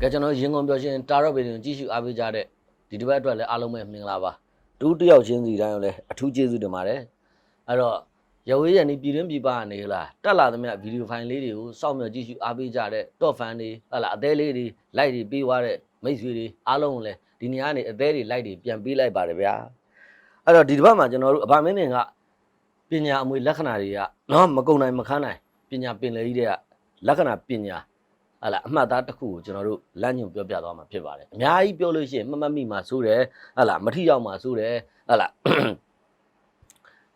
ကျွန်တော်ရင်ကုန်ပြောရှင်တာရော့ဗီဒီယိုကြည့်ရှုအားပေးကြတဲ့ဒီတစ်ပတ်အတွက်လည်းအားလုံးပဲမင်္ဂလာပါတူတယောက်ချင်းစီတိုင်းလည်းအထူးကျေးဇူးတင်ပါတယ်အဲ့တော့ရဝေးရနေပြည်တွင်းပြည်ပကနေလားတက်လာသမျှဗီဒီယိုဖိုင်လေးတွေကိုစောင့်မျှော်ကြည့်ရှုအားပေးကြတဲ့ top fan တွေဟလာအသေးလေးတွေ like တွေပေးသွားတဲ့မိတ်ဆွေတွေအားလုံးကိုလည်းဒီနေရာကနေအသေးတွေ like တွေပြန်ပေးလိုက်ပါတယ်ဗျာအဲ့တော့ဒီတစ်ပတ်မှာကျွန်တော်တို့အဗမင်းနေကပညာအမွေလက္ခဏာတွေကနော်မကုံနိုင်မခန်းနိုင်ပညာပင်လေကြီးတွေကလက္ခဏာပညာ ဟာလာအမှတ်သားတစ်ခုကိုကျွန်တော်တို့လမ်းညွန်ပြောပြသွားမှာဖြစ်ပါတယ်အများကြီးပြောလို့ရှိရင်မမတ်မိမှာစိုးတယ်ဟာလာမထီရောက်မှာစိုးတယ်ဟာလာ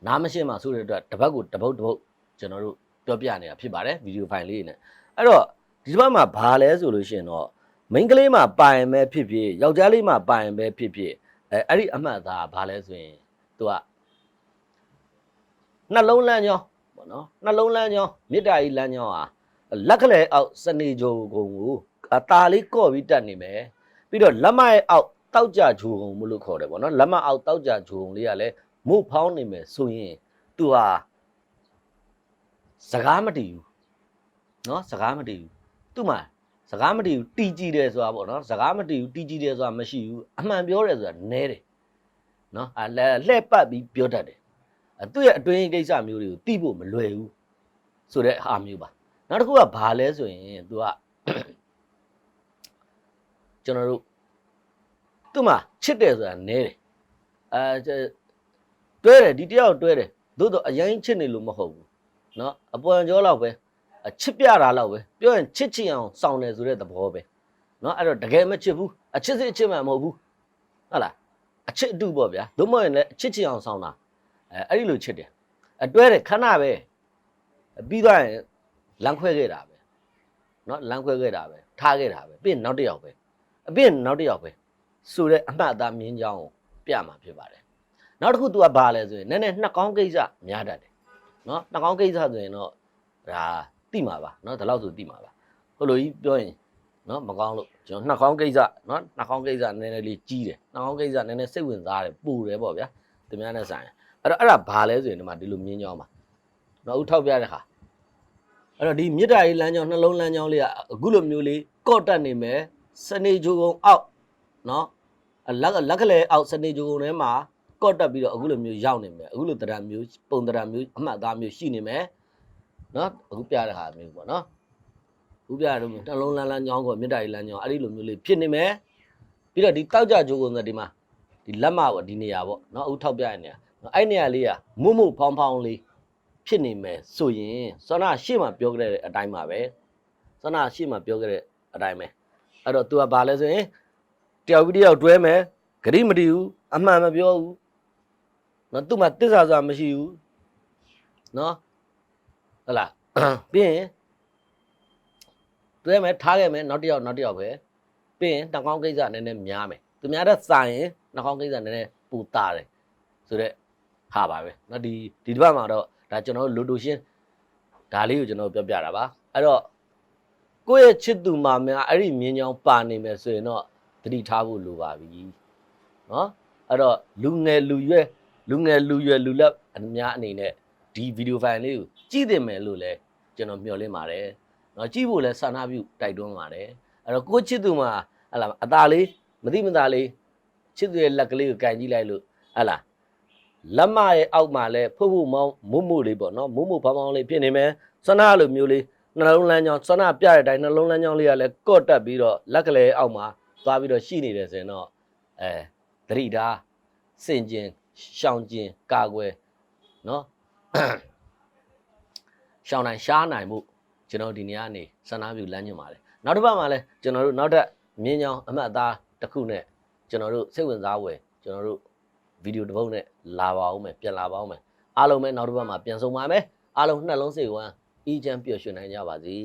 နားမရှင်းမှာစိုးတဲ့အတွက်တစ်ပတ်ကိုတစ်ပုတ်တစ်ပုတ်ကျွန်တော်တို့ပြောပြနေတာဖြစ်ပါတယ်ဗီဒီယိုဖိုင်လေးနဲ့အဲ့တော့ဒီတစ်ပတ်မှာဘာလဲဆိုလို့ရှိရင်တော့မိန်းကလေးမှာပိုင်ပဲဖြစ်ဖြစ်ယောက်ျားလေးမှာပိုင်ပဲဖြစ်ဖြစ်အဲအဲ့ဒီအမှတ်သားဘာလဲဆိုရင်သူကနှလုံးလမ်းကြောင်းပေါ့နော်နှလုံးလမ်းကြောင်းမေတ္တာကြီးလမ်းကြောင်းဟာ လက်ကလေးအောက်စနေဂျိုကုံကိုအตาလေးကော့ပြီးတက်နေမယ်ပြီးတော့လက်မရဲ့အောက်တောက်ကြဂျိုကုံမလို့ခေါ်တယ်ပေါ့နော်လက်မအောက်တောက်ကြဂျိုကုံလေးကလည်းမုတ်ဖောင်းနေမယ်ဆိုရင်သူဟာစကားမတည်ဘူးနော်စကားမတည်ဘူးသူ့မှာစကားမတည်ဘူးတီကြည့်တယ်ဆိုတာပေါ့နော်စကားမတည်ဘူးတီကြည့်တယ်ဆိုတာမရှိဘူးအမှန်ပြောတယ်ဆိုတာနဲတယ်နော်အလဲလှဲ့ပတ်ပြီးပြောတတ်တယ်အသူ့ရဲ့အတွင်းကိစ္စမျိုးတွေကိုသိဖို့မလွယ်ဘူးဆိုတဲ့အားမျိုးပါ နောက်တစ်ခုကဘာလဲဆိုရင် तू ကကျွန်တော်တို့သူ့မှာချစ်တယ်ဆိုတာနဲတယ်အဲတွဲတယ်ဒီတယောက်တွဲတယ်သို့တော့အရင်ချစ်နေလို့မဟုတ်ဘူးเนาะအပွန်ကြောလောက်ပဲအချစ်ပြတာလောက်ပဲပြောရင်ချစ်ချင်အောင်စောင့်တယ်ဆိုတဲ့သဘောပဲเนาะအဲ့တော့တကယ်မချစ်ဘူးအချစ်စစ်အချစ်မှမဟုတ်ဘူးဟုတ်လားအချစ်အတူပေါ့ဗျာသို့မဟုတ်ရင်လည်းအချစ်ချင်အောင်စောင့်တာအဲအဲ့ဒီလိုချစ်တယ်အတွဲတယ်ခဏပဲပြီးသွားရင် လမ်းခွဲခဲ့တာပဲเนาะလမ်းခွဲခဲ့တာပဲထားခဲ့တာပဲပြီးရင်နောက်တစ်ယောက်ပဲအပြီးရင်နောက်တစ်ယောက်ပဲဆိုတဲ့အမှတ်အသားမြင်းချောင်းကိုပြမှာဖြစ်ပါတယ်နောက်တစ်ခု तू ကဘာလဲဆိုရင်နည်းနည်းနှစ်ကောင်းကိစ္စများတတ်တယ်เนาะနှစ်ကောင်းကိစ္စဆိုရင်တော့ဒါတိမှာပါเนาะဒီလောက်ဆိုတိမှာပါဟိုလိုကြီးပြောရင်เนาะမကောင်းလို့ကျွန်တော်နှစ်ကောင်းကိစ္စเนาะနှစ်ကောင်းကိစ္စနည်းနည်းလေးကြီးတယ်နှစ်ကောင်းကိစ္စနည်းနည်းစိတ်ဝင်စားတယ်ပူတယ်ပေါ့ဗျာသူများနဲ့ဆိုင်အဲ့တော့အဲ့ဒါဘာလဲဆိုရင်ဒီမှာဒီလိုမြင်းချောင်းပါเนาะဥထောက်ပြတဲ့ခါ အဲ့တော့ဒီမြစ်တာရေးလမ်းကြောင်းနှလုံးလမ်းကြောင်းလေးကအခုလိုမျိုးလေးကော့တက်နေမယ်စနေဂျိုကုံအောက်နော်အလက်ကလက်ကလေးအောက်စနေဂျိုကုံထဲမှာကော့တက်ပြီးတော့အခုလိုမျိုးရောက်နေမယ်အခုလိုတရံမျိုးပုံတရံမျိုးအမှတ်အသားမျိုးရှိနေမယ်နော်အခုပြတဲ့ဟာမျိုးပေါ့နော်အခုပြတဲ့နှလုံးလမ်းလမ်းကြောင်းကမြစ်တာရေးလမ်းကြောင်းအဲ့ဒီလိုမျိုးလေးဖြစ်နေမယ်ပြီးတော့ဒီတောက်ကြဂျိုကုံဆိုဒီမှာဒီလက်မပေါ့ဒီနေရာပေါ့နော်အခုထောက်ပြရနေရအဲ့နေရာလေးကမုံမုံဖောင်းဖောင်းလေး ဖြစ်နေမယ်ဆိုရင်စောနာရှေ့မှာပြောခဲ့တဲ့အတိုင်းပါပဲစောနာရှေ့မှာပြောခဲ့တဲ့အတိုင်းပဲအဲ့တော့ तू ကဘာလဲဆိုရင်တယောက်ပြီးတယောက်တွဲမယ်ဂရိမတီဘူးအမှန်မပြောဘူးနော်သူ့မှာတစ္ဆာစာမရှိဘူးနော်ဟုတ်လားပြီးရင်တွဲမယ်ထားခဲ့မယ်နောက်တစ်ယောက်နောက်တစ်ယောက်ပဲပြီးရင်နှာခေါင်းကိစ္စနည်းနည်းများမယ်သူများတဲ့စာရင်နှာခေါင်းကိစ္စနည်းနည်းပူတာတယ်ဆိုတော့ဟာပါပဲเนาะဒီဒီတစ်ပတ်မှာတော့ ဒါကျွန်တော်လိုတိုရှင်းဒါလေးကိုကျွန်တော်ပြောပြတာပါအဲ့တော့ကိုယ့်ရဲ့ချစ်သူမာမအဲ့ဒီမြင်းချောင်းပါနေမယ်ဆိုရင်တော့သတိထားဖို့လိုပါပြီနော်အဲ့တော့လူငယ်လူရွယ်လူငယ်လူရွယ်လူလက်အများအနေနဲ့ဒီဗီဒီယိုဖိုင်လေးကိုကြည့်သင့်မယ်လို့လဲကျွန်တော်မျှော်လင့်ပါတယ်နော်ကြည့်ဖို့လဲဆန္ဒပြုတိုက်တွန်းပါတယ်အဲ့တော့ကိုယ့်ချစ်သူမာဟလာအตาလေးမတိမသားလေးချစ်သူရဲ့လက်ကလေးကိုကန်ကြည့်လိုက်လို့ဟလာ လက်မရဲ့အောက်မှာလဲဖုတ်ဖုတ်မောင်းမုံမို့လေးပေါ့နော်မုံမို့ဖောင်းဖောင်းလေးဖြစ်နေမယ်ဆန္ဒလိုမျိုးလေးနှလုံးလမ်းကြောင်းဆန္ဒပြတဲ့အတိုင်းနှလုံးလမ်းကြောင်းလေးကလည်းကော့တက်ပြီးတော့လက်ကလေးအောက်မှာသွားပြီးတော့ရှိနေတယ်ဆိုရင်တော့အဲသတိထားစင်ကျင်ရှောင်ကျင်ကာကွယ်နော်ရှောင်နိုင်ရှားနိုင်မှုကျွန်တော်ဒီနေ့ကနေဆန္ဒပြုလမ်းညွှန်ပါတယ်နောက်တစ်ပတ်မှာလဲကျွန်တော်တို့နောက်ထပ်မြင်းချောင်းအမှတ်အသားတစ်ခုနဲ့ကျွန်တော်တို့စိတ်ဝင်စားဝယ်ကျွန်တော်တို့ ဗီဒီယိုတစ်ပုဒ်နဲ့လာပါအောင်မယ်ပြန်လာပါအောင်မယ်အားလုံးပဲနောက်တစ်ပတ်မှာပြန်ဆုံပါမယ်အားလုံးနှက်လုံးစိတ်ဝမ်းအီးချမ်းပျော်ရွှင်နိုင်ကြပါစေ